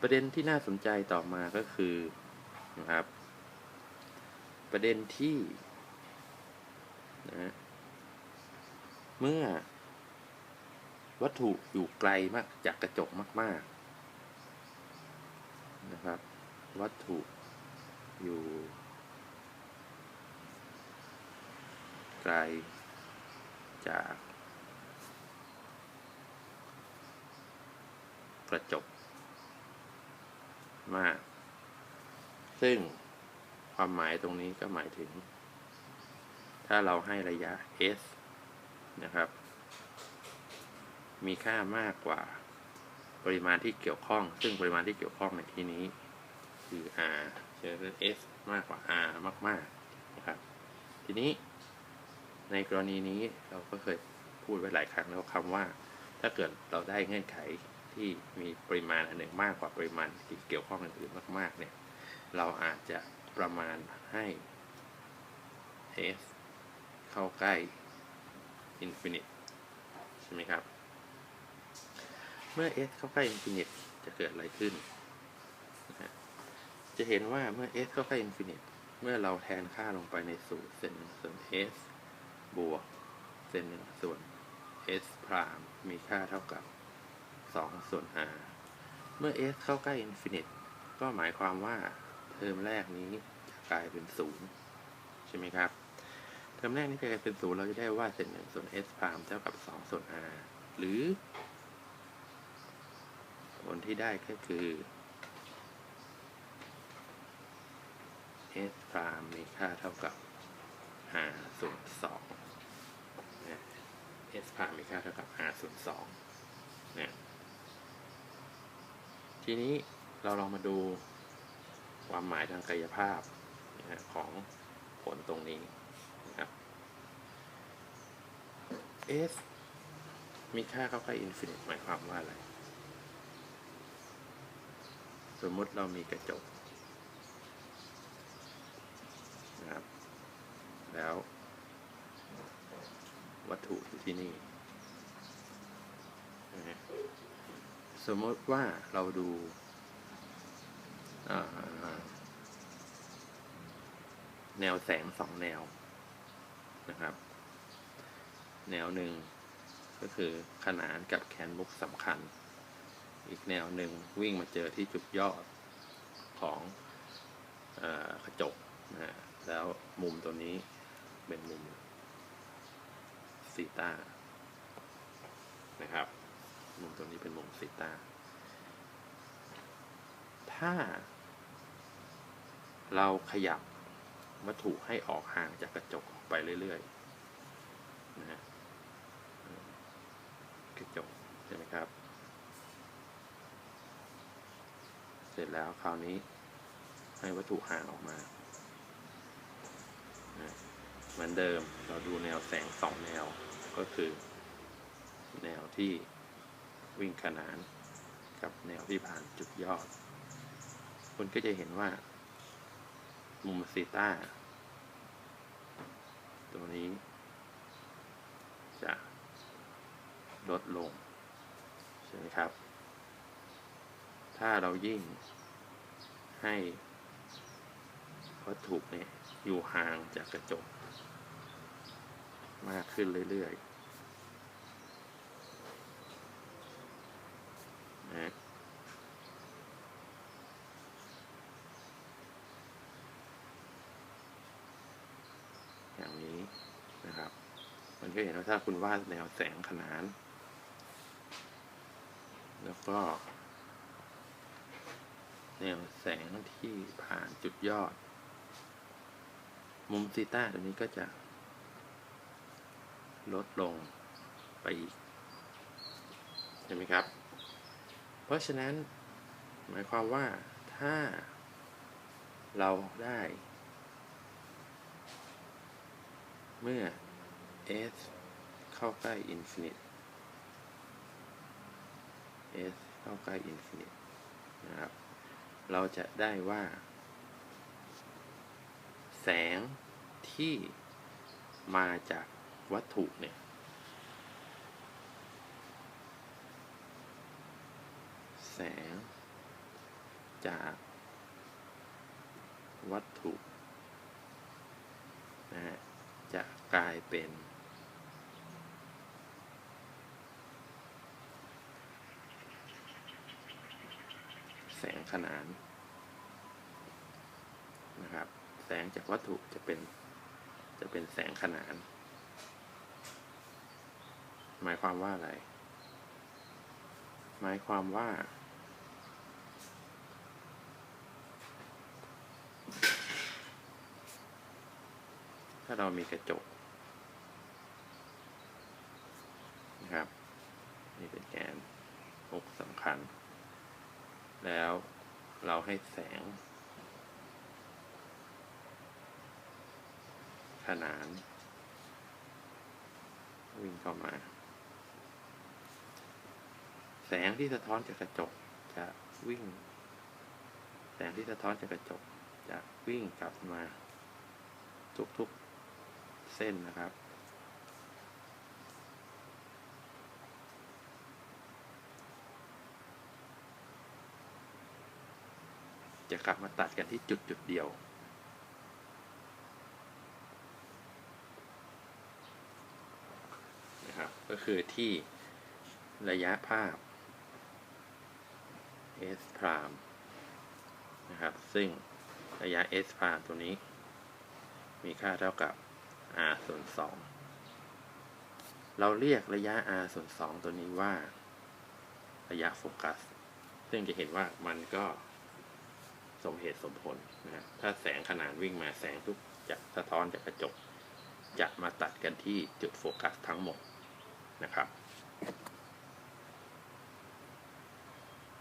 ประเด็นที่น่าสนใจต่อมาก็คือนะครับ ประเด็นที่นะเมื่อ วัตถุอยู่ไกลมากจากกระจกมาก ๆ นะครับ วัตถุอยู่ ไกลจากกระจก มาก ซึ่งความหมายตรงนี้ก็หมายถึง ถ้าเราให้ระยะ s นะครับ มีค่ามากกว่าปริมาณที่เกี่ยวข้อง ซึ่งปริมาณที่เกี่ยวข้องในที่นี้ คือ r เช่น s มากกว่า r มากๆนะครับ ทีนี้ในกรณีนี้เราก็เคยพูดไว้หลายครั้งแล้วคำว่า ถ้าเกิดเราได้เงื่อนไข ที่มีปริมาณอันหนึ่งมากกว่าปริมาณที่เกี่ยวข้องอื่นๆมากๆเนี่ยเราอาจจะประมาณให้ s เข้าใกล้ infinite ใช่ไหมครับ เมื่อ s เข้าใกล้ infinite จะเกิดอะไรขึ้น จะเห็นว่าเมื่อ s เข้าใกล้ infinite เมื่อเราแทนค่าลงไปในสูตรเศษหนึ่งส่วน s บวกเศษหนึ่งส่วน s พรามมีค่าเท่ากับ 2 ส่วน r เมื่อ s เข้าใกล้ infinite ก็หมายความว่าเทอมแรกนี้จะกลายเป็น 0 ใช่ไหมครับ เทอมแรกนี้กลายเป็น 0 เราจะได้ว่าเศษหนึ่งส่วน s พรามเท่ากับ 2 ส่วน r หรือ ผลที่ได้ก็คือ s พรามมีค่าเท่ากับ r ส่วน2 s พรามมีค่าเท่ากับ r ส่วน2นะ ทีนี้เราลองมาดูความหมายทางกายภาพของผลตรงนี้นะครับ s มีค่าเข้าใกล้ infinite หมายความว่าอะไร สมมติเรามีกระจกนะครับ แล้ว วัตถุอยู่ที่นี่นะฮะ สมมติว่าเราดูาแนวแสงสองแนวนะครับ แนวหนึ่งก็คือขนานกับแคนมุกสำคัญ อีกแนวหนึ่งวิ่งมาเจอที่จุดยอดของอกระจกนะแล้วมุมตัวนี้เป็นมุมซีตานะครับ มุมตัวนี้เป็นมุมซีตาถ้า เราขยับวัตถุให้ออกห่างจากกระจกออกไปเรื่อยๆนะฮะกระจกใช่ไหมครับ เสร็จแล้วคราวนี้ให้วัตถุห่างออกมาเหมือนเดิมเราดูแนวแสงสองแนวก็คือ แนวที่ วิ่งขนานกับแนวที่ผ่านจุดยอด คุณก็จะเห็นว่า มุมซีต้า ตัวนี้ จะลดลง ใช่ไหมครับ ถ้าเรายิ่งให้วัตถุเนี่ยอยู่ห่างจากกระจก มากขึ้นเรื่อยๆนะอย่างนี้นะครับ มันก็เห็นว่าถ้าคุณวาดแนวแสงขนาน แล้วก็ แนวแสงที่ผ่านจุดยอด มุมซีต้าตัวนี้ก็จะ ลดลงไปอีกใช่ไหมครับ เพราะฉะนั้น หมายความว่าถ้าเราได้ เมื่อ s เข้าใกล้ infinite s เข้าใกล้ infinite นะครับ เราจะได้ว่า แสงที่มาจากวัตถุเนี่ย แสงจากวัตถุนะฮะจะกลายเป็น แสงขนานนะครับ แสงจากวัตถุจะเป็นจะเป็นแสงขนาน หมายความว่าอะไร หมายความว่า ถ้าเรามีกระจกนะครับ นี่เป็นแกนมุกสำคัญ แล้วเราให้แสง ขนาน วิ่งเข้ามา แสงที่สะท้อนจากกระจกจะวิ่ง แสงที่สะท้อนจากกระจกจะวิ่งกลับมา ทุกๆเส้นนะครับ จะกลับมาตัดกันที่จุดจุดเดียว นะครับ ก็คือที่ระยะภาพ s prime นะครับ ซึ่งระยะ s prime ตัวนี้ มีค่าเท่ากับ r ส่วน2เราเรียกระยะ r ส่วน2ตัวนี้ว่า ระยะโฟกัส ซึ่งจะเห็นว่ามันก็ สมเหตุสมผลนะถ้าแสงขนานวิ่งมาแสงทุกจะสะท้อนจากกระจก จะมาตัดกันที่จุดโฟกัสทั้งหมดนะครับ